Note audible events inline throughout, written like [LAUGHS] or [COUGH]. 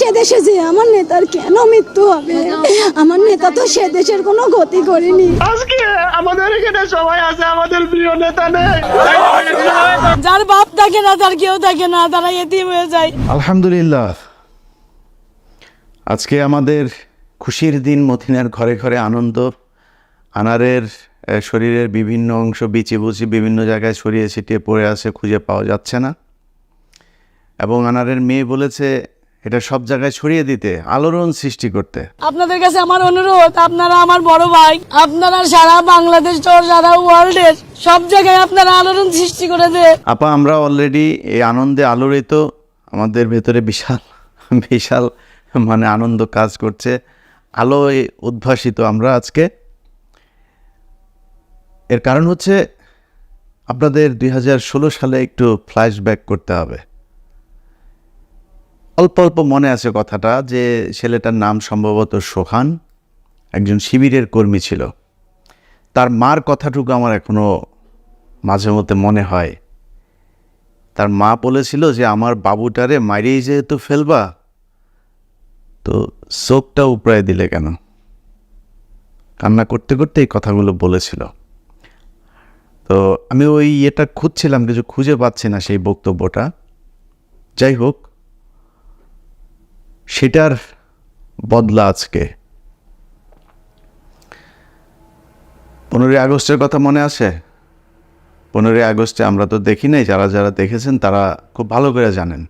সে দেশে যে আমার নেতার কেন মৃত্যু হবে? আমার নেতা তো সে দেশের কোনো ক্ষতি করেনি। আজকে আমাদের এখানে সবাই আছে আমাদের প্রিয় নেতা নেই। যার বাপ থাকে না তার কেউ থাকে না তারা এতিম হয়ে যায়। আলহামদুলিল্লাহ। আজকে আমাদের খুশির দিন মথিনার ঘরে ঘরে আনন্দ। আনারের শরীরের বিভিন্ন অংশ বিচি বুচি বিভিন্ন জায়গায় ছড়িয়ে ছিটিয়ে পড়ে আছে খুঁজে পাওয়া যাচ্ছে না। এবং আনারের মেয়ে বলেছে এটা সব জায়গায় ছড়িয়ে দিতে আলোড়ন সৃষ্টি করতে। আপনাদের কাছে আমার অনুরোধ আপনারা আমার বড় ভাই আপনারা সারা বাংলাদেশ সারা ওয়ার্ল্ডের সব জায়গায় আপনারা আলোড়ন সৃষ্টি করে দেন আপা আমরা অলরেডি এই আনন্দে আলোড়িত আমাদের ভেতরে বিশাল বিশাল মানে আনন্দ কাজ করছে আলোয় উদ্ভাসিত আমরা আজকে। এর কারণ হচ্ছে আপনাদের দুই হাজার ষোলো সালে একটু ফ্ল্যাশব্যাক করতে হবে। অল্প অল্প মনে আছে কথাটা যে ছেলেটার নাম সম্ভবত সোহান, একজন শিবিরের কর্মী ছিল। তার মার কথাটুকু আমার এখনও মাঝে মধ্যে মনে হয়। তার মা বলেছিল যে, আমার বাবুটারে মারিয়ে যেহেতু ফেলবা, তো চোখটা উপড়ায় দিলে কেন? কান্না করতে করতে এই কথাগুলো বলেছিল। তো আমি ওই ইয়েটা খুঁজছিলাম, কিছু খুঁজে পাচ্ছি না সেই বক্তব্যটা। যাই হোক সেটার বদলা আজকে। পনেরোই আগস্টের কথা মনে আছে? পনেরোই আগস্টে আমরা তো দেখি নাই, যারা যারা দেখেছেন তারা খুব ভালো করে জানেন।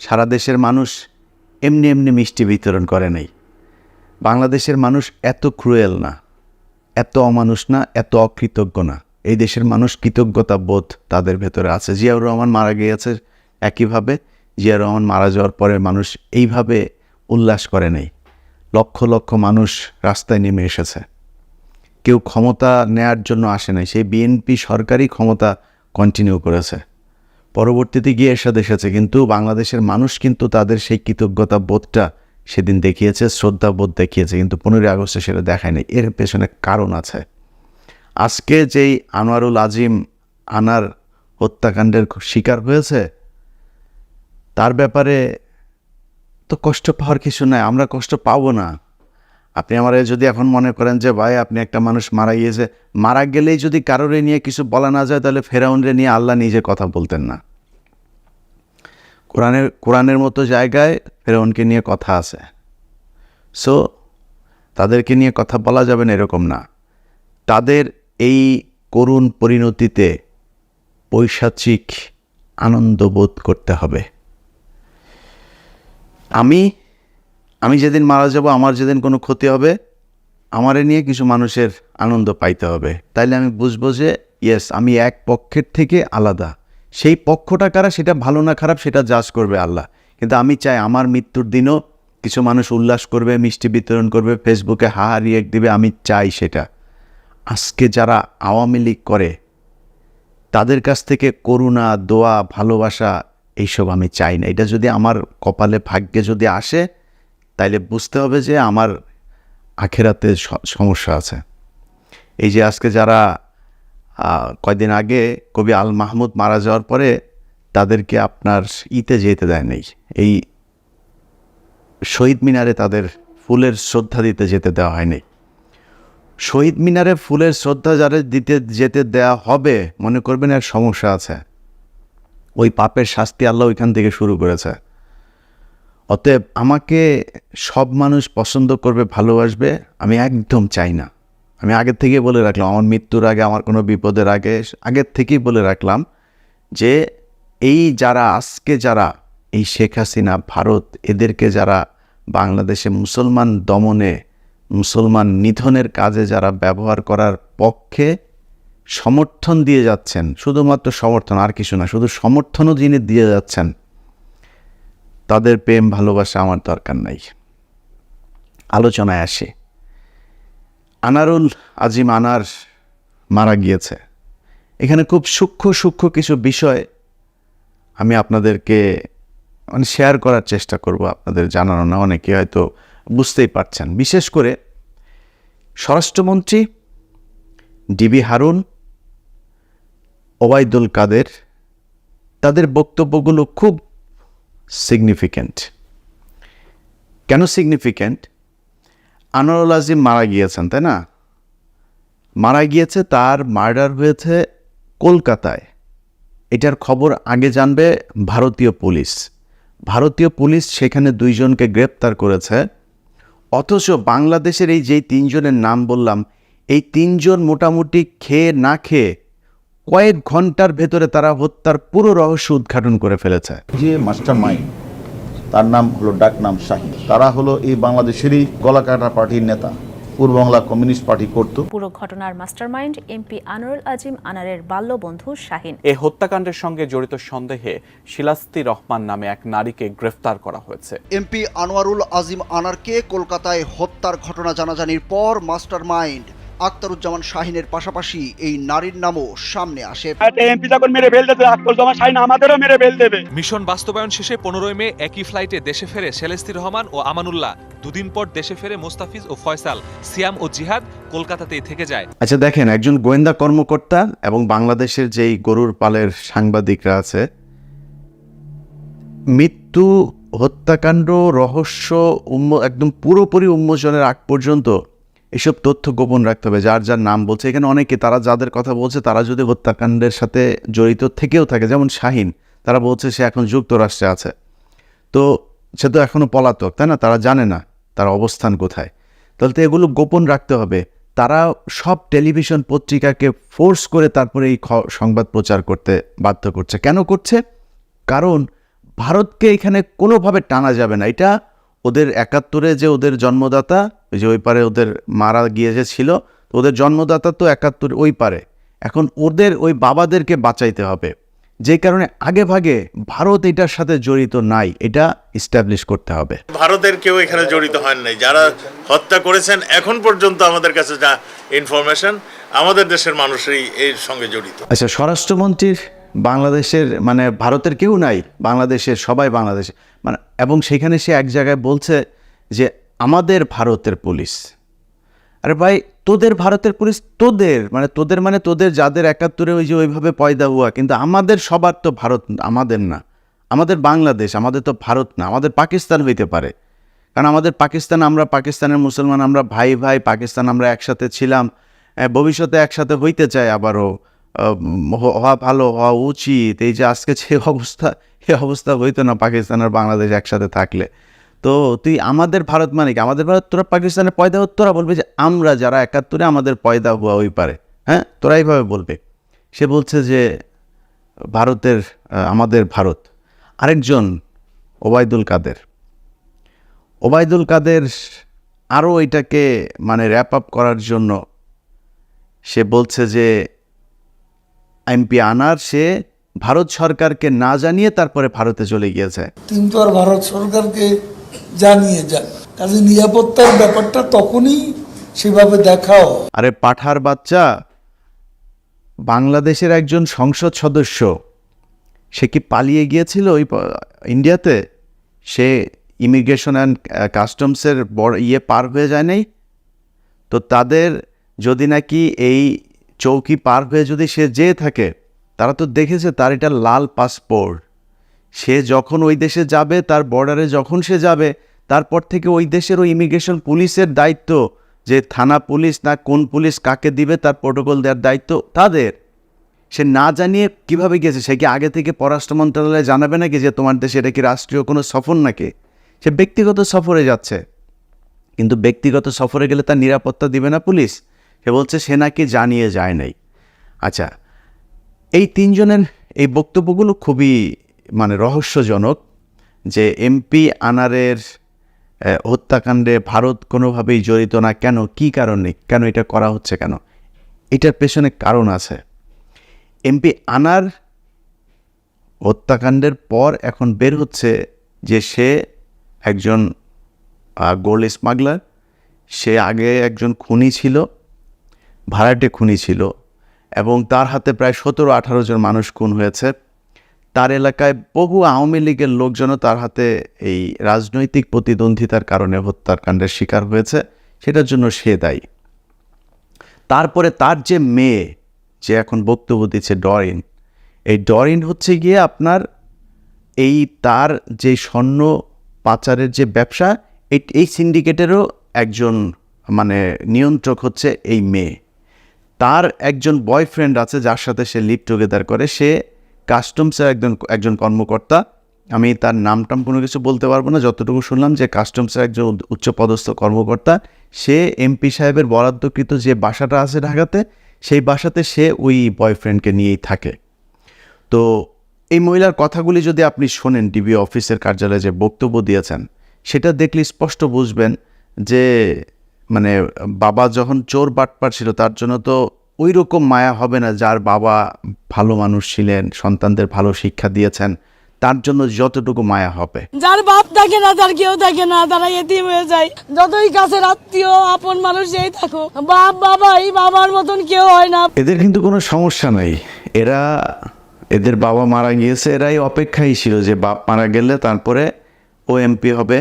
সারা দেশের মানুষ এমনি এমনি মিষ্টি বিতরণ করে নাই। বাংলাদেশের মানুষ এত ক্রুয়েল না, এত অমানুষ না, এত অকৃতজ্ঞ না। এই দেশের মানুষ কৃতজ্ঞতা বোধ তাদের ভেতরে আছে। জিয়াউর রহমান মারা গিয়েছে একইভাবে। জিয়াউর রহমান মারা যাওয়ার পরে মানুষ এইভাবে উল্লাস করে নেই। লক্ষ লক্ষ মানুষ রাস্তায় নেমে এসেছে। কেউ ক্ষমতা নেয়ার জন্য আসে নাই। সেই বিএনপি সরকারই ক্ষমতা কন্টিনিউ করেছে। পরবর্তীতে গিয়ে এরশাদ এসেছে। কিন্তু বাংলাদেশের মানুষ কিন্তু তাদের সেই কৃতজ্ঞতা বোধটা সেদিন দেখিয়েছে, শ্রদ্ধা বোধ দেখিয়েছে। কিন্তু পনেরোই আগস্টে সেটা দেখায় নাই। এর পেছনে কারণ আছে। আজকে যেই আনোয়ারুল আজিম আনার হত্যাকাণ্ডের শিকার হয়েছে তার ব্যাপারে তো কষ্ট পাওয়ার কিছু নাই, আমরা কষ্ট পাবো না। আপনি আমার যদি এখন মনে করেন যে, ভাই, আপনি একটা মানুষ মারা গিয়েছে। মারা গেলেই যদি কারোরে নিয়ে কিছু বলা না যায়, তাহলে ফেরাউনরে নিয়ে আল্লাহ নিজে কথা বলতেন না। কোরআনের কোরআনের মতো জায়গায় ফেরাউনকে নিয়ে কথা আছে। সো তাদেরকে নিয়ে কথা বলা যাবে না, এরকম না। তাদের এই করুণ পরিণতিতে পৈশাচিক আনন্দ বোধ করতে হবে। আমি আমি যেদিন মারা যাব, আমার যেদিন কোনো ক্ষতি হবে, আমারে নিয়ে কিছু মানুষের আনন্দ পাইতে হবে। তাইলে আমি বুঝব যে ইয়েস আমি এক পক্ষের থেকে আলাদা। সেই পক্ষটা কারা, সেটা ভালো না খারাপ, সেটা জাজ করবে আল্লাহ। কিন্তু আমি চাই আমার মৃত্যুর দিনও কিছু মানুষ উল্লাস করবে, মিষ্টি বিতরণ করবে, ফেসবুকে হা রিয়েক্ট দিবে, আমি চাই সেটা। আজকে যারা আওয়ামী লীগ করে, তাদের কাছ থেকে করুণা, দোয়া, ভালোবাসা এইসব আমি চাই না। এটা যদি আমার কপালে ভাগ্যে যদি আসে, তাইলে বুঝতে হবে যে আমার আখেরাতে সমস্যা আছে। এই যে আজকে যারা কয়দিন আগে কবি আল মাহমুদ মারা যাওয়ার পরে তাদেরকে আপনার ইতে যেতে দেয় নেই। এই শহীদ মিনারে তাদের ফুলের শ্রদ্ধা দিতে যেতে দেওয়া হয়নি শহীদ মিনারে ফুলের শ্রদ্ধা যারা দিতে যেতে দেওয়া হবে, মনে করবেন এর সমস্যা আছে। ওই পাপের শাস্তি আল্লাহ ওইখান থেকে শুরু করেছে। অতএব আমাকে সব মানুষ পছন্দ করবে, ভালোবাসবে, আমি একদম চাই না। আমি আগের থেকেই বলে রাখলাম, আমার মৃত্যুর আগে, আমার কোনো বিপদের আগে আগের থেকেই বলে রাখলাম যে এই যারা আজকে যারা, এই শেখ হাসিনা, ভারত, এদেরকে যারা বাংলাদেশে মুসলমান দমনে, মুসলমান নিধনের কাজে যারা ব্যবহার করার পক্ষে সমর্থন দিয়ে যাচ্ছেন, শুধুমাত্র সমর্থন, আর কিছু না, শুধু সমর্থনও যিনি দিয়ে যাচ্ছেন, তাদের প্রেম, ভালোবাসা আমার দরকার নাই। আলোচনায় আসে। আনারুল আজিম আনার মারা গিয়েছে। এখানে খুব সূক্ষ্ম সূক্ষ্ম কিছু বিষয় আমি আপনাদেরকে মানে শেয়ার করার চেষ্টা করব, আপনাদের জানানো না, অনেকে হয়তো বুঝতেই পারছেন। বিশেষ করে স্বরাষ্ট্রমন্ত্রী ডিবি হারুন ওবায়দুল কাদের, তাদের বক্তব্যগুলো খুব সিগনিফিক্যান্ট কেন সিগনিফিক্যান্ট আনোয়ারুল আজিম মারা গিয়েছেন, তাই না? মারা গিয়েছে, তার মার্ডার হয়েছে কলকাতায়। এটার খবর আগে জানবে ভারতীয় পুলিশ। ভারতীয় পুলিশ সেখানে দুইজনকে গ্রেপ্তার করেছে। অথচ বাংলাদেশের এই যেই তিনজনের নাম বললাম, এই তিনজন মোটামুটি খেয়ে না খেয়ে কয়েক ঘণ্টার ভেতরে তারা হত্যার পুরো রহস্য উদ্ঘাটন করে ফেলেছে। যে মাস্টার মাইন্ড তার নাম হলো ডাক নাম শাহিন। তারা হলো এই বাংলাদেশেরই গলাকাটা পার্টির নেতা। পূর্ব বাংলা কমিউনিস্ট পার্টি করত। পুরো ঘটনার মাস্টারমাইন্ড এমপি আনোয়ারুল আজিম আনারের বাল্যবন্ধু শাহিন। এ হত্যাকাণ্ডের সঙ্গে জড়িত সন্দেহে শিলাস্তি রহমান নামে এক নারীকে গ্রেফতার করা হয়েছে। এমপি আনোয়ারুল আজিম আনারকে কলকাতায় হত্যার ঘটনা জানাজানির পর মাস্টারমাইন্ড আক্তারুজ্জামান শাহিনের পাশাপাশি এই নারীর নামও সামনে আসে। এমপি যখন মেরে ফেল দেবে আক্কল জমা শাহিন আমাদেরও মেরে ফেল দেবে। মিশন বাস্তবায়ন শেষে পনেরোই মে একই ফ্লাইটে দেশে ফেরে সেলেস্তি রহমান ও আমানুল্লাহ। দুদিন পর দেশে ফেরে মোস্তাফিজ ও ফয়সাল। সিয়াম ও জিহাদ কলকাতাতেই থেকে যায়। আচ্ছা দেখেন একজন গোয়েন্দা কর্মকর্তা এবং বাংলাদেশের যেই গরুর পালের সাংবাদিকরা আছে মৃত্যু হত্যাকাণ্ড রহস্য উন্ম একদম পুরোপুরি উন্মোচনের আগ পর্যন্ত এসব তথ্য গোপন রাখতে হবে, যার যার নাম বলছে। এখানে অনেকে, তারা যাদের কথা বলছে, তারা যদি হত্যাকাণ্ডের সাথে জড়িত থেকেও থাকে, যেমন শাহিন, তারা বলছে সে এখন যুক্তরাষ্ট্রে আছে। তো সে তো এখনও পলাতক, তাই না? তারা জানে না তার অবস্থান কোথায়। তাহলে তো এগুলো গোপন রাখতে হবে। তারা সব টেলিভিশন পত্রিকাকে ফোর্স করে তারপরে এই সংবাদ প্রচার করতে বাধ্য করছে। কেন করছে? কারণ ভারতকে এখানে কোনোভাবে টানা যাবে না। এটা ওদের একাত্তরে যে ওদের জন্মদাতা ওই যে ওই পারে ওদের মারা গিয়ে যে ছিল তো ওদের জন্মদাতা তো একাত্তর ওই পারে। এখন ওদের ওই বাবাদেরকে বাঁচাইতে হবে। যে কারণে আগে ভাগে ভারত এটার সাথে জড়িত নাই এটা ইস্টাবলিশ করতে হবে। ভারতের কেউ এখানে জড়িত হন নাই। যারা হত্যা করেছেন এখন পর্যন্ত আমাদের কাছে যা ইনফরমেশন আমাদের দেশের মানুষই এর সঙ্গে জড়িত। আচ্ছা স্বরাষ্ট্রমন্ত্রীর বাংলাদেশের মানে ভারতের কেউ নাই, বাংলাদেশের সবাই বাংলাদেশে। মানে এবং সেখানে সে এক জায়গায় বলছে যে, আমাদের ভারতের পুলিশ। আরে ভাই, তোদের ভারতের পুলিশ, তোদের মানে তোদের মানে তোদের যাদের একাত্তরে ওই যে ওইভাবে পয়দা হুয়া, কিন্তু আমাদের সবার তো ভারত আমাদের না। আমাদের বাংলাদেশ, আমাদের তো ভারত না, আমাদের পাকিস্তান হইতে পারে। কারণ আমাদের পাকিস্তান, আমরা পাকিস্তানের মুসলমান, আমরা ভাই ভাই পাকিস্তান, আমরা একসাথে ছিলাম ভবিষ্যতে একসাথে হইতে চাই আবারও। হওয়া ভালো, হওয়া উচিত। এই যে আজকে যে [LAUGHS] অবস্থা, এই অবস্থা হইতো না পাকিস্তান আর বাংলাদেশ একসাথে থাকলে। তো তুই আমাদের ভারত মানে কি? আমাদের ভারত তোরা পাকিস্তানের পয়দা তোরা বলবে যে আমরা যারা একাত্তরে আমাদের পয়দা হওয়া ওই পারে। হ্যাঁ? তোরা এইভাবে বলবে। সে বলছে যে ভারতের আমাদের ভারত। আরেকজন, ওবায়দুল কাদের। ওবায়দুল কাদের আরও এটাকে মানে র্যাপ আপ করার জন্য সে বলছে যে এমপি আনার সে ভারত সরকারকে না জানিয়ে তারপরে ভারতে চলে গিয়েছে। কিন্তু আর ভারত সরকারকে জানিয়ে যান। কাজে নিরাপত্তার ব্যাপারটা তখনই সেভাবে দেখাও। আরে পাঠার বাচ্চা বাংলাদেশের একজন সংসদ সদস্য সে কি পালিয়ে গিয়েছিল ওই ইন্ডিয়াতে? সে ইমিগ্রেশন অ্যান্ড কাস্টমসের বড় ইয়ে পার হয়ে যায় নাই? তো তাদের যদি নাকি এই চৌকি পার হয়ে যদি সে যেয়ে থাকে, তারা তো দেখেছে তার এটা লাল পাসপোর্ট। সে যখন ওই দেশে যাবে, তার বর্ডারে যখন সে যাবে, তারপর থেকে ওই দেশের ওই ইমিগ্রেশন পুলিশের দায়িত্ব যে থানা পুলিশ না কোন পুলিশ কাকে দিবে, তার প্রোটোকল দেওয়ার দায়িত্ব তাদের। সে না জানিয়ে কীভাবে গেছে সে কি আগে থেকে পররাষ্ট্র মন্ত্রণালয়ে জানাবে নাকি যে তোমার দেশে এটা কি রাষ্ট্রীয় কোনো সফর নাকি? সে ব্যক্তিগত সফরে যাচ্ছে। কিন্তু ব্যক্তিগত সফরে গেলে তার নিরাপত্তা দিবে না পুলিশ। সে বলছে, সে নাকি জানিয়ে যায় নাই। আচ্ছা এই তিনজনের এই বক্তব্যগুলো খুবই মানে রহস্যজনক যে এমপি আনারের হত্যাকাণ্ডে ভারত কোনোভাবেই জড়িত না। কেন? কি কারণে? কেন এটা করা হচ্ছে কেন? এটার পেছনে কারণ আছে। এমপি আনার হত্যাকাণ্ডের পর এখন বের হচ্ছে যে সে একজন গোল্ড স্মাগলার। সে আগে একজন খুনি ছিল। ভাড়াটে খুনি ছিল এবং তার হাতে প্রায় সতেরো, আঠারো জন মানুষ খুন হয়েছে। তার এলাকায় বহু আওয়ামী লীগের লোকজনও তার হাতে এই রাজনৈতিক প্রতিদ্বন্দ্বিতার কারণে হত্যাকাণ্ডের শিকার হয়েছে। সেটার জন্য সে দায়ী। তারপরে তার যে মেয়ে, যে এখন বক্তব্য দিচ্ছে ডরিন, এই ডরিন হচ্ছে গিয়ে আপনার এই তার যে স্বর্ণ পাচারের যে ব্যবসা, এই- এই সিন্ডিকেটেরও একজন মানে নিয়ন্ত্রক হচ্ছে এই মেয়ে। তার একজন বয়ফ্রেন্ড আছে যার সাথে সে লিভ টুগেদার করে। সে কাস্টমসের একজন একজন কর্মকর্তা। আমি তার নাম টাম কোনো কিছু বলতে পারব না। যতটুকু শুনলাম যে কাস্টমসের একজন উচ্চপদস্থ কর্মকর্তা, সে এমপি সাহেবের বরাদ্দকৃত যে বাসাটা আছে ঢাকাতে, সেই বাসাতে সে ওই বয়ফ্রেন্ডকে নিয়েই থাকে। তো এই মহিলার কথাগুলি যদি আপনি শোনেন ডিবি অফিসের কার্যালয়ে যে বক্তব্য দিয়েছেন, সেটা দেখলে স্পষ্ট বুঝবেন যে মানে বাবা যখন চোর বাটপার ছিল তার জন্য তো ওই রকম মায়া হবে না যার বাবা ভালো মানুষ ছিলেন সন্তানদের ভালো শিক্ষা দিয়েছেন তার জন্য যতটুকু মায়া হবে। যার বাপ থাকে না তার কেউ থাকে না তারা এতিম হয়ে যায়। যতই কাছে আত্মীয় আপন মানুষ যেই থাকো বাপ বাবা এই বাবার মতন কেউ হয় না। এদের কিন্তু কোনো সমস্যা নাই। এরা এদের বাবা মারা গিয়েছে এরাই অপেক্ষাই ছিল যে বাপ মারা গেলে তারপরে ও এমপি হবে।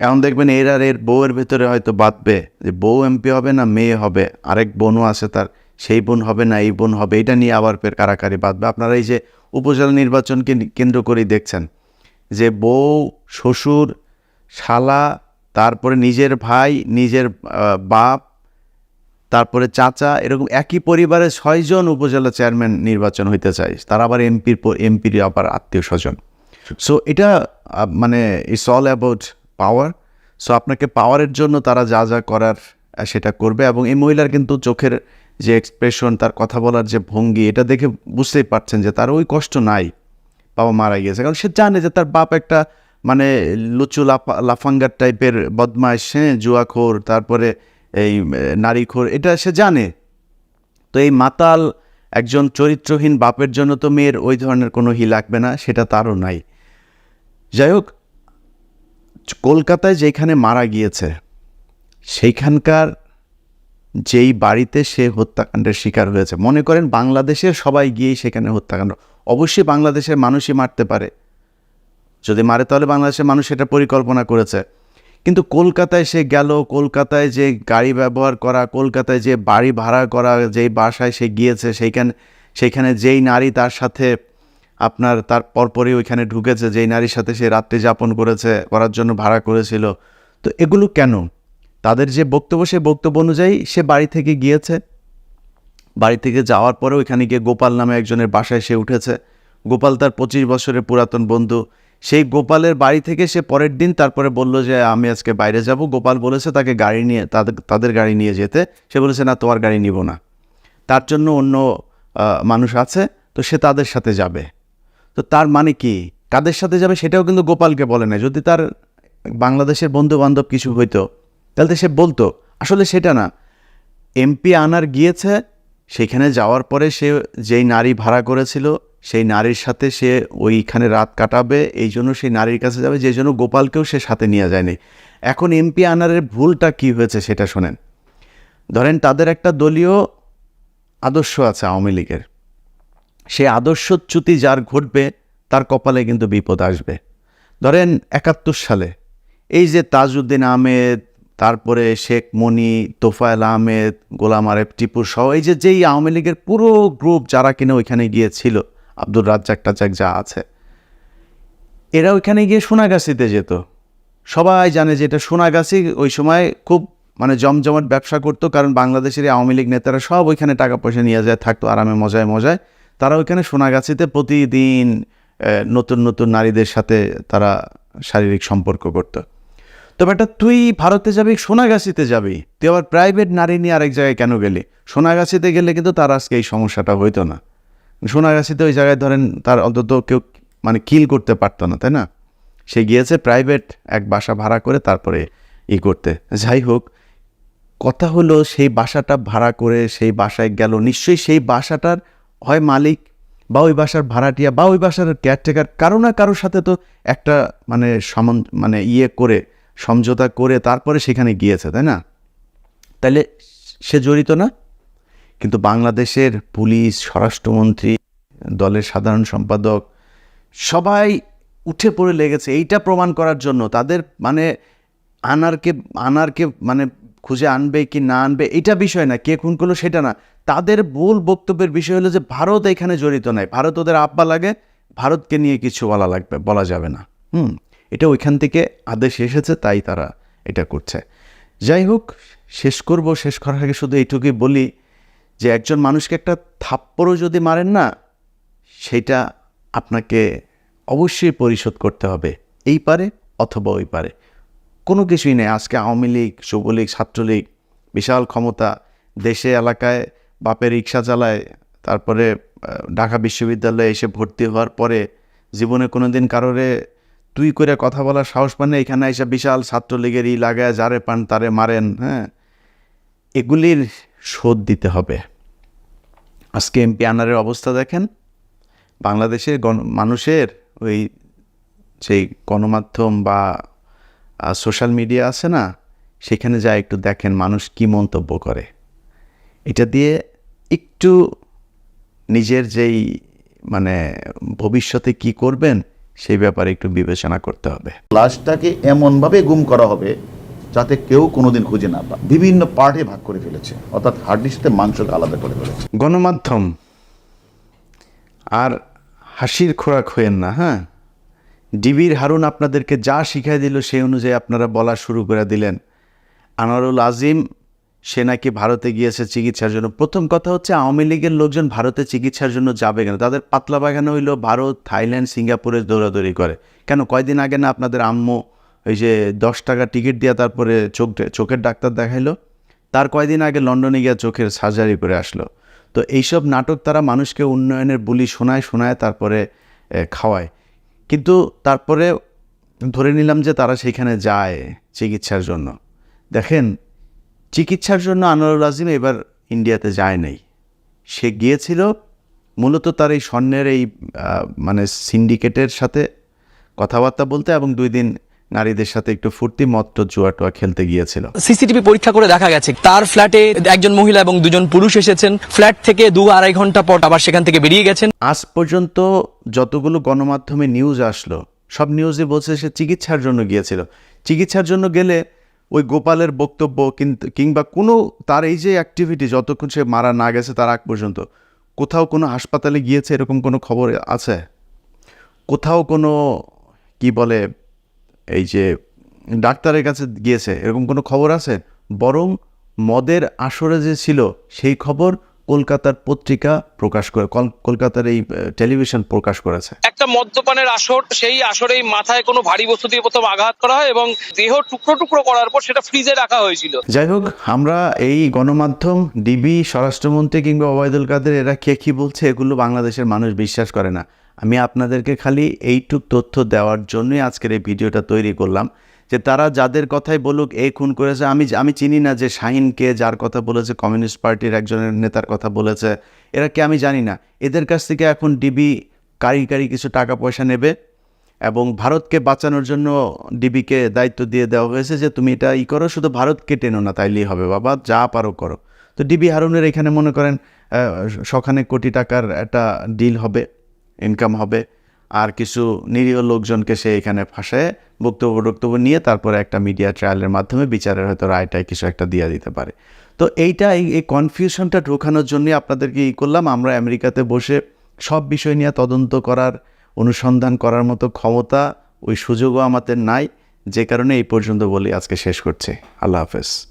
এখন দেখবেন এর আর এর বউয়ের ভেতরে হয়তো বাঁধবে যে বউ এমপি হবে না মেয়ে হবে আরেক বোনও আছে তার সেই বোন হবে না এই বোন হবে এটা নিয়ে আবার ফের কারাকারি বাঁধবে। আপনারা এই যে উপজেলা নির্বাচনকে কেন্দ্র করেই দেখছেন যে বউ শ্বশুর শালা তারপরে নিজের ভাই নিজের বাপ তারপরে চাচা এরকম একই পরিবারের ছয়জন উপজেলা চেয়ারম্যান নির্বাচন হইতে চায়। তারা আবার এমপির এমপির আবার আত্মীয় স্বজন। সো এটা মানে it's all about power so আপনাকে পাওয়ারের জন্য তারা যা যা করার সেটা করবে এবং এই মহিলার কিন্তু চোখের যে এক্সপ্রেশন তার কথা বলার যে ভঙ্গি, এটা দেখে বুঝতেই পারছেন যে তার ওই কষ্ট নাই। বাবা মারা গিয়েছে। কারণ সে জানে যে তার বাপ একটা মানে লুচু লাফা, লাফাঙ্গার টাইপের বদমাইশ হ্যাঁ জুয়াখোর, তারপরে এই নারীখোর, এটা সে জানে। তো এই মাতাল একজন চরিত্রহীন বাপের জন্য তো মেয়ের ওই ধরনের কোনো হি লাগবে না, সেটা তারও নাই। যাই হোক কলকাতায় যেখানে মারা গিয়েছে, সেইখানকার যেই বাড়িতে সে হত্যাকাণ্ডের শিকার হয়েছে। মনে করেন বাংলাদেশের সবাই গিয়েই সেখানে হত্যাকাণ্ড। অবশ্যই বাংলাদেশের মানুষই মারতে পারে। যদি মারে তাহলে বাংলাদেশের মানুষ এটা পরিকল্পনা করেছে। কিন্তু কলকাতায় সে গেল, কলকাতায় যে গাড়ি ব্যবহার করা, কলকাতায় যে বাড়ি ভাড়া করা, যেই বাসায় সে গিয়েছে, সেইখানে সেইখানে যেই নারী তার সাথে আপনার তার পরপরই ওইখানে ঢুকেছে, যেই নারীর সাথে সে রাত্রি যাপন করেছে, করার জন্য ভাড়া করেছিল। তো এগুলো কেন? তাদের যে বক্তব্য সে বক্তব্য অনুযায়ী সে বাড়ি থেকে গিয়েছে। বাড়ি থেকে যাওয়ার পরে ওইখানে গিয়ে গোপাল নামে একজনের বাসায় সে উঠেছে। গোপাল তার পঁচিশ বছরের পুরাতন বন্ধু। সেই গোপালের বাড়ি থেকে সে পরের দিন তারপরে বলল যে, আমি আজকে বাইরে যাব। গোপাল বলেছে, তাকে গাড়ি নিয়ে, তাদের তাদের গাড়ি নিয়ে যেতে। সে বলেছে, না, তোমার গাড়ি নিব না। তার জন্য অন্য মানুষ আছে, তো সে তাদের সাথে যাবে। তো তার মানে কি? কাদের সাথে যাবে সেটাও কিন্তু গোপালকে বলে না। যদি তার বাংলাদেশের বন্ধু বান্ধব কিছু হইতো, তাহলে সে বলতো, আসলে সেটা না। এমপি আনার গিয়েছে, সেখানে যাওয়ার পরে সে যেই নারী ভাড়া করেছিল, সেই নারীর সাথে সে ওইখানে রাত কাটাবে, এই জন্য সেই নারীর কাছে যাবে, যে জন্য গোপালকেও সে সাথে নিয়ে যায়নি। এখন এমপি আনারের ভুলটা কি হয়েছে সেটা শোনেন। ধরেন তাদের একটা দলীয় আদর্শ আছে আওয়ামী লীগের। সেই আদর্শচ্যুতি যার ঘটবে, তার কপালে কিন্তু বিপদ আসবে। ধরেন একাত্তর সালে, এই যে তাজউদ্দিন আহমেদ, তারপরে শেখ মনি, তোফায়েল আহমেদ, গোলাম আরেফ টিপু সহ, এই যে যেই আওয়ামী লীগের পুরো গ্রুপ যারা কিনা ওইখানে গিয়েছিল, আব্দুর রাজ্জাক টাজাক যা আছে, এরা ওইখানে গিয়ে সোনাগাছিতে যেত। সবাই জানে যে এটা সোনাগাছি ওই সময় খুব মানে জমজমাট ব্যবসা করতো, কারণ বাংলাদেশের আওয়ামী লীগ নেতারা সব ওইখানে টাকা পয়সা নিয়ে যায়, থাকতো আরামে মজায় মজায়। তারা ওইখানে সোনাগাছিতে প্রতিদিন নতুন নতুন নারীদের সাথে তারা শারীরিক সম্পর্ক করতো। তবে একটা, তুই ভারতে যাবি, সোনাগাছিতে যাবি? তুই আবার প্রাইভেট নারী নিয়ে আরেক জায়গায় কেন গেলি? সোনাগাছিতে গেলে কিন্তু তার আজকে এই সমস্যাটা হইতো না। সোনাগাছিতে ওই জায়গায় ধরেন তার অন্তত কেউ মানে কিল করতে পারতো না, তাই না? সে গিয়েছে প্রাইভেট এক বাসা ভাড়া করে তারপরে ই করতে। যাই হোক, কথা হলো সেই বাসাটা ভাড়া করে সেই বাসায় গেল। নিশ্চয়ই সেই বাসাটার হয় মালিক বা ওই বাসার ভাড়াটিয়া বা ওই বাসার কেয়ারটেকার কারও না কারোর সাথে তো একটা মানে সমন মানে ইয়ে করে, সমঝোতা করে তারপরে সেখানে গিয়েছে, তাই না? তাহলে সে জড়িত না? কিন্তু বাংলাদেশের পুলিশ, স্বরাষ্ট্রমন্ত্রী, দলের সাধারণ সম্পাদক সবাই উঠে পড়ে লেগেছে। এইটা প্রমাণ করার জন্য তাদের মানে আনারকে আনারকে মানে খুঁজে আনবে কি না আনবে, এটা বিষয় না, কে খুন করল সেটা না। তাদের ভুল বক্তব্যের বিষয় হলো যে, ভারত এখানে জড়িত নাই। ভারত ওদের আব্বা লাগে, ভারতকে নিয়ে কিছু বলা লাগবে, বলা যাবে না। হুম, এটা ওইখান থেকে আদেশ এসেছে, তাই তারা এটা করছে। যাই হোক, শেষ করব, শেষ করার আগে শুধু এইটুকুই বলি যে, একজন মানুষকে একটা থাপ্পড়ও যদি মারেন না, সেটা আপনাকে অবশ্যই পরিশোধ করতে হবে। এই পারে অথবা ওই পারে। কোনো কিছুই নেই। আজকে আওয়ামী লীগ, যুবলীগ, ছাত্রলীগ, বিশাল ক্ষমতা দেশে এলাকায় বাপের রিক্সা চালায়, তারপরে ঢাকা বিশ্ববিদ্যালয়ে এসে ভর্তি হওয়ার পরে জীবনে কোনো দিন কারোরে তুই করে কথা বলার সাহস পান এখানে এসে বিশাল ছাত্রলীগের ই লাগায়, যারে পান তারে মারেন হ্যাঁ? এগুলির শোধ দিতে হবে। আজকে এমপি আনারের অবস্থা দেখেন। বাংলাদেশের গণ, মানুষের ওই সেই গণমাধ্যম বা সোশ্যাল মিডিয়া আছে না সেখানে যা একটু দেখেন মানুষ কি মন্তব্য করে। এটা দিয়ে একটু নিজের যেই মানে ভবিষ্যতে কি করবেন সেই ব্যাপারে একটু বিবেচনা করতে হবে। লাশটাকে এমনভাবে গুম করা হবে যাতে কেউ কোনোদিন খুঁজে না পায়। বিভিন্ন পার্টে ভাগ করে ফেলেছে অর্থাৎ হাড্ডির সাথে মাংসকে আলাদা করে ফেলেছে। গণমাধ্যম আর হাসির খোরাক হয়েন না হ্যাঁ? ডিবির হারুন আপনাদেরকে যা শিখাই দিল সেই অনুযায়ী আপনারা বলা শুরু করে দিলেন। আনোয়ারুল আজিম, সে নাকি ভারতে গিয়েছে চিকিৎসার জন্য। প্রথম কথা হচ্ছে আওয়ামী লীগের লোকজন ভারতে চিকিৎসার জন্য যাবে কেন? তাদের পাতলা বাগানো হইল ভারত, থাইল্যান্ড, সিঙ্গাপুরে দৌড়াদৌড়ি করে। কেন? কয়দিন আগে না আপনাদের আম্মু ওই যে দশ টাকা টিকিট দিয়ে তারপরে চোখ চোখের ডাক্তার দেখাইলো। তার কয়দিন আগে লন্ডনে গিয়ে চোখের সার্জারি করে আসলো। তো এইসব নাটক তারা মানুষকে উন্নয়নের বুলি শোনায় শোনায়, তারপরে খাওয়ায়। কিন্তু তারপরে ধরে নিলাম যে তারা সেখানে যায় চিকিৎসার জন্য। দেখেন, চিকিৎসার জন্য আনোয়ারুল আজিম এবার ইন্ডিয়াতে যায় নাই। সে গিয়েছিল, মূলত তার এই স্বর্ণের এই মানে সিন্ডিকেটের সাথে কথাবার্তা বলতে এবং দুই দিন নারীদের সাথে একটু ফুর্তি মত্ত জুয়া টুয়া খেলতে গিয়েছিল। সিসিটিভি পরীক্ষা করে দেখা গেছে তার ফ্ল্যাটে একজন মহিলা এবং দুজন পুরুষ এসেছেন। ফ্ল্যাট থেকে দু আড়াই ঘণ্টা পর আবার সেখান থেকে বেরিয়ে গেছেন। আজ পর্যন্ত যতগুলো গণমাধ্যমে নিউজ আসলো সব নিউজে বলছে সে চিকিৎসার জন্য গিয়েছিল। চিকিৎসার জন্য গেলে ওই গোপালের বক্তব্য কিন্তু কিংবা কোনো তার এই যে অ্যাক্টিভিটি যতক্ষণ সে মারা না গেছে তার আগ পর্যন্ত কোথাও কোনো হাসপাতালে গিয়েছে এরকম কোনো খবর আছে? কোথাও কোনো কি বলে এই যে ডাক্তারের কাছে গিয়েছে এরকম কোনো খবর আছে? বরং মদের আসরে যে ছিল সেই খবর কলকাতার পত্রিকা প্রকাশ করে কলকাতার এই টেলিভিশন প্রকাশ করেছে। একটা মদ্যপানের আসর সেই আসরেই মাথায় কোনো ভারী বস্তু দিয়ে প্রথম আঘাত করা হয় এবং দেহ টুকরো টুকরো করার পর সেটা ফ্রিজে রাখা হয়েছিল। যাই হোক আমরা এই গণমাধ্যম ডিবি স্বরাষ্ট্রমন্ত্রী কিংবা ওবায়দুল কাদের এরা কে কি বলছে এগুলো বাংলাদেশের মানুষ বিশ্বাস করে না। আমি আপনাদেরকে খালি এইটুক তথ্য দেওয়ার জন্যই আজকের এই ভিডিওটা তৈরি করলাম যে তারা যাদের কথাই বলুক এই খুন করেছে, আমি আমি চিনি না যে শাহিনকে যার কথা বলেছে, কমিউনিস্ট পার্টির একজনের নেতার কথা বলেছে, এরা কে আমি জানি না। এদের কাছ থেকে এখন ডিবি কারি কারি কিছু টাকা পয়সা নেবে এবং ভারতকে বাঁচানোর জন্য ডিবিকে দায়িত্ব দিয়ে দেওয়া হয়েছে যে তুমি এটা ই করো, শুধু ভারতকে টেনো না, তাইলেই হবে বাবা, যা পারো করো। তো ডিবি হারুনের এখানে মনে করেন শখানেক কোটি টাকার একটা ডিল হবে। ইনকাম হবে। আর কিছু নিরীহ লোকজনকে সে এখানে ফাঁসায় বক্তব্য বক্তব্য নিয়ে তারপরে একটা মিডিয়া ট্রায়ালের মাধ্যমে বিচারের হয়তো রায়টায় কিছু একটা দিয়ে দিতে পারে। তো এইটা এই এই কনফিউশনটা ঢোকানোর জন্যই আপনাদেরকে ই করলাম। আমরা আমেরিকাতে বসে সব বিষয় নিয়ে তদন্ত করার, অনুসন্ধান করার মতো ক্ষমতা, ওই সুযোগও আমাদের নাই। যে কারণে এই পর্যন্ত বলি, আজকে শেষ করছি। আল্লাহ হাফেজ।